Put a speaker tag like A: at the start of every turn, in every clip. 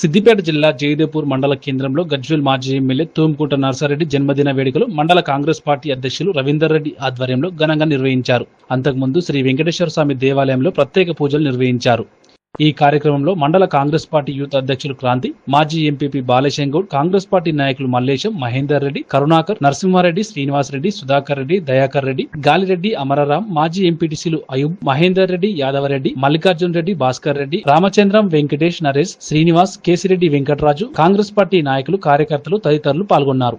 A: సిద్దిపేట జిల్లా జయదేపూర్ మండల కేంద్రంలో గజ్వేల్ మాజీ ఎమ్మెల్యే తూంకుంట నర్సారెడ్డి జన్మదిన వేడుకలు మండల కాంగ్రెస్ పార్టీ అధ్యక్షులు రవీందర్ రెడ్డి ఆధ్వర్యంలో ఘనంగా నిర్వహించారు. అంతకుముందు శ్రీ వెంకటేశ్వర స్వామి దేవాలయంలో ప్రత్యేక పూజలు నిర్వహించారు. ఈ కార్యక్రమంలో మండల కాంగ్రెస్ పార్టీ యూత్ అధ్యక్షులు క్రాంతి మాజీ ఎంపీపీ బాలేశంగౌడ్ కాంగ్రెస్ పార్టీ నాయకులు మల్లేశం మహేందర్ రెడ్డి కరుణాకర్ నరసింహారెడ్డి శ్రీనివాసరెడ్డి సుధాకర్ రెడ్డి దయాకర్ రెడ్డి గాలిరెడ్డి అమరరాం మాజీ ఎంపీటీసీలు అయూబ్ మహేందర్ రెడ్డి యాదవరెడ్డి మల్లికార్జున్ రెడ్డి భాస్కర్ రెడ్డి రామచంద్రం వెంకటేష్ నరేష్ శ్రీనివాస్ కేసిరెడ్డి వెంకటరాజు కాంగ్రెస్ పార్టీ నాయకులు కార్యకర్తలు తదితరులు పాల్గొన్నారు.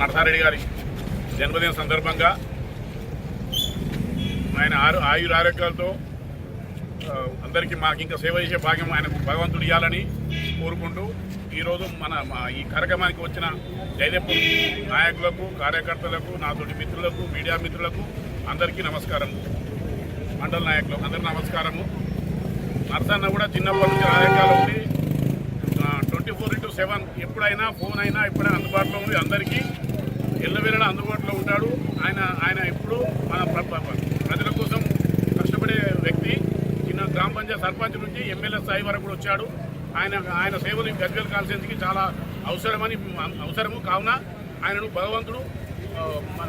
B: నరసారెడ్డి గారి జన్మదిన సందర్భంగా ఆయన ఆరు ఆయురారోగ్యాలతో అందరికీ మాకు ఇంకా సేవ చేసే భాగ్యం ఆయనకు భగవంతుడు ఇవ్వాలని కోరుకుంటూ ఈరోజు మన మా ఈ కార్యక్రమానికి వచ్చిన జయదేపూర్ నాయకులకు కార్యకర్తలకు నాతోటి మిత్రులకు మీడియా మిత్రులకు అందరికీ నమస్కారము. మండల నాయకులకు అందరికీ నమస్కారము. నర్సన్న కూడా చిన్నప్పటి నుంచి ఆరోగ్యాలు ఉండి సెవెన్ ఎప్పుడైనా ఫోన్ అయినా ఎప్పుడైనా అందుబాటులో ఉంది. అందరికీ ఎల్లవేళలా అందుబాటులో ఉంటాడు. ఆయన ఆయన ఎప్పుడు మన ప్రజల కోసం కష్టపడే వ్యక్తి. చిన్న గ్రామ పంచాయతీ సర్పంచ్ నుంచి ఎమ్మెల్యే స్థాయి వరకు కూడా వచ్చాడు. ఆయన ఆయన సేవలు ఈ గజ్వేల్ కాన్స్టిట్యూన్సీకి చాలా అవసరమని అవసరము కావున ఆయనను భగవంతుడు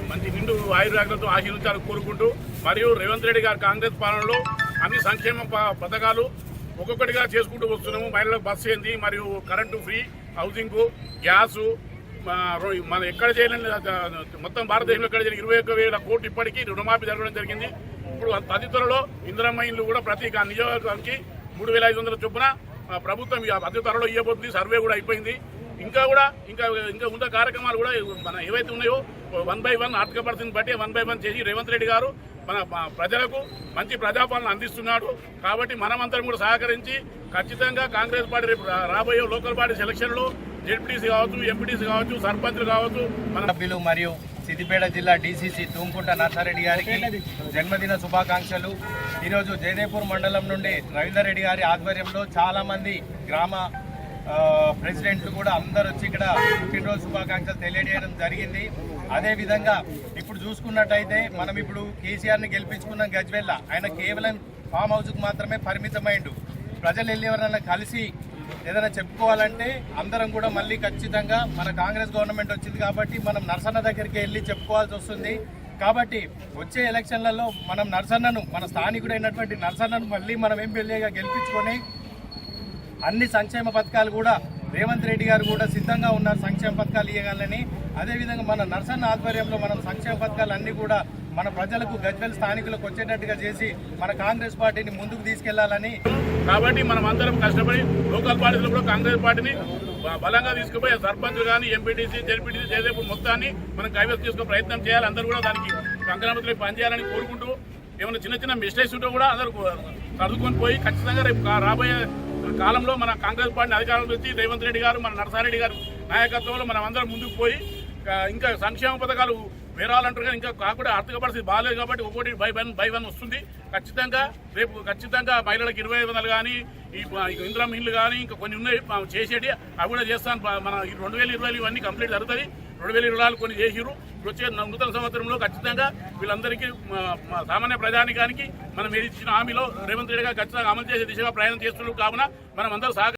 B: మంచి నిండు ఆయుర్వేదాలతో ఆశీర్వించాలని కోరుకుంటూ మరియు రేవంత్ రెడ్డి గారు కాంగ్రెస్ పాలనలో అన్ని సంక్షేమ ప- పథకాలు ఒక్కొక్కటిగా చేసుకుంటూ వస్తున్నాము. మహిళలకు బస్సు ఏంది మరియు కరెంటు ఫ్రీ హౌసింగ్ గ్యాసు మన ఎక్కడ చేయలేని మొత్తం భారతదేశంలో ఎక్కడ చేయాలి ఇరవై ఒక్క వేల కోట్లు ఇప్పటికీ రుణమాఫీ జరగడం జరిగింది. ఇప్పుడు అతి త్వరలో ఇందిరమ్మ ఇల్లు కూడా ప్రతి నియోజకవర్గానికి మూడు వేల ఐదు వందల చొప్పున ప్రభుత్వం అతి త్వరలో ఇవ్వబోతుంది. సర్వే కూడా అయిపోయింది. ఇంకా కూడా ఇంకా ఇంకా ఉన్న కార్యక్రమాలు కూడా మన ఏవైతే ఉన్నాయో వన్ బై వన్ ఆర్థిక పరిస్థితిని బట్టి వన్ బై వన్ చేసి రేవంత్ రెడ్డి గారు మన ప్రజలకు మంచి ప్రజాపాలన అందిస్తున్నాడు. కాబట్టి మనమందరం కూడా సహకరించి ఖచ్చితంగా కాంగ్రెస్ పార్టీ రేపు రాబోయే లోకల్ పార్టీ సెలక్షన్లో జెడ్పీటీసీ కావచ్చు ఎంపీటీసీ కావచ్చు సర్పంచ్లు కావచ్చు మన
C: సభ్యులు మరియు సిద్దిపేట జిల్లా డీసీసీ తూంకుంట నర్సారెడ్డి గారికి జన్మదిన శుభాకాంక్షలు. ఈరోజు జయదేపూర్ మండలం నుండి రవీందర్ రెడ్డి గారి ఆధ్వర్యంలో చాలామంది గ్రామ ప్రెసిడెంట్లు కూడా అందరు వచ్చి ఇక్కడ పుట్టినరోజు శుభాకాంక్షలు తెలియజేయడం జరిగింది. అదేవిధంగా ఇప్పుడు చూసుకున్నట్టయితే మనం ఇప్పుడు కేసీఆర్ని గెలిపించుకున్నాం గజ్వెల్ల. ఆయన కేవలం ఫామ్ హౌస్కు మాత్రమే పరిమితమైండు. ప్రజలు వెళ్ళి కలిసి ఏదైనా చెప్పుకోవాలంటే అందరం కూడా మళ్ళీ ఖచ్చితంగా మన కాంగ్రెస్ గవర్నమెంట్ వచ్చింది కాబట్టి మనం నర్సన్న దగ్గరికి వెళ్ళి చెప్పుకోవాల్సి వస్తుంది. కాబట్టి వచ్చే ఎలక్షన్లలో మనం నర్సన్నను మన స్థానికుడైనటువంటి నర్సన్నను మళ్ళీ మనం ఎంపీఎల్ఏగా గెలిపించుకొని అన్ని సంక్షేమ పథకాలు కూడా రేవంత్ రెడ్డి గారు కూడా సిద్ధంగా ఉన్నారు సంక్షేమ పథకాలు ఇవ్వగలని అదేవిధంగా మన నర్సన్న ఆధ్వర్యంలో మనం సంక్షేమ పథకాలు అన్ని కూడా మన ప్రజలకు గజ్వెల్ స్థానికులకు వచ్చేటట్టుగా చేసి మన కాంగ్రెస్ పార్టీని ముందుకు తీసుకెళ్ళాలని.
B: కాబట్టి మనం అందరం కష్టపడి లోకల్ పార్టీలు కూడా కాంగ్రెస్ పార్టీని బలంగా తీసుకుపోయి సర్పంచ్ కానీ ఎంపీటీసీ జెడ్పీటీసీ జేదేపు మొత్తాన్ని మనం కైవసం చేసుకునే ప్రయత్నం చేయాలి. అందరూ కూడా దానికి సంక్రాంతిలో పనిచేయాలని కోరుకుంటూ ఏమైనా చిన్న చిన్న మిస్టేక్స్ ఉంటే కూడా అందరూ సర్దుకొని పోయి ఖచ్చితంగా రేపు రాబోయే కాలంలో మన కాంగ్రెస్ పార్టీని అధికారంలో వచ్చి రేవంత్ రెడ్డి గారు మన నరసారెడ్డి గారు నాయకత్వంలో మనం అందరం ముందుకు పోయి ఇంకా సంక్షేమ పథకాలు వేరాలంటారు కానీ ఇంకా కాకుండా ఆర్థిక పరిస్థితి బాగాలేదు కాబట్టి ఒకటి బై వన్ బై వన్ వస్తుంది. ఖచ్చితంగా రేపు ఖచ్చితంగా మహిళలకు ఇరవై ఐదు వందలు కానీ ఈ ఇంద్రం ఇల్లు కానీ ఇంకా కొన్ని ఉన్నాయి చేసేటి అవి కూడా చేస్తాను. మన ఈ రెండు వేల ఇరవై ఇవన్నీ కంప్లీట్ జరుగుతుంది. రెండు వేల ఇరవై కొన్ని చేసిరు వచ్చే నూతన సంవత్సరంలో ఖచ్చితంగా వీళ్ళందరికీ సామాన్య ప్రజానికానికి మనం ఇచ్చిన హామీలో రేవంత్ రెడ్డి గారు ఖచ్చితంగా అమలు చేసే దిశగా ప్రయాణం చేస్తున్నారు. కావున మనం అందరూ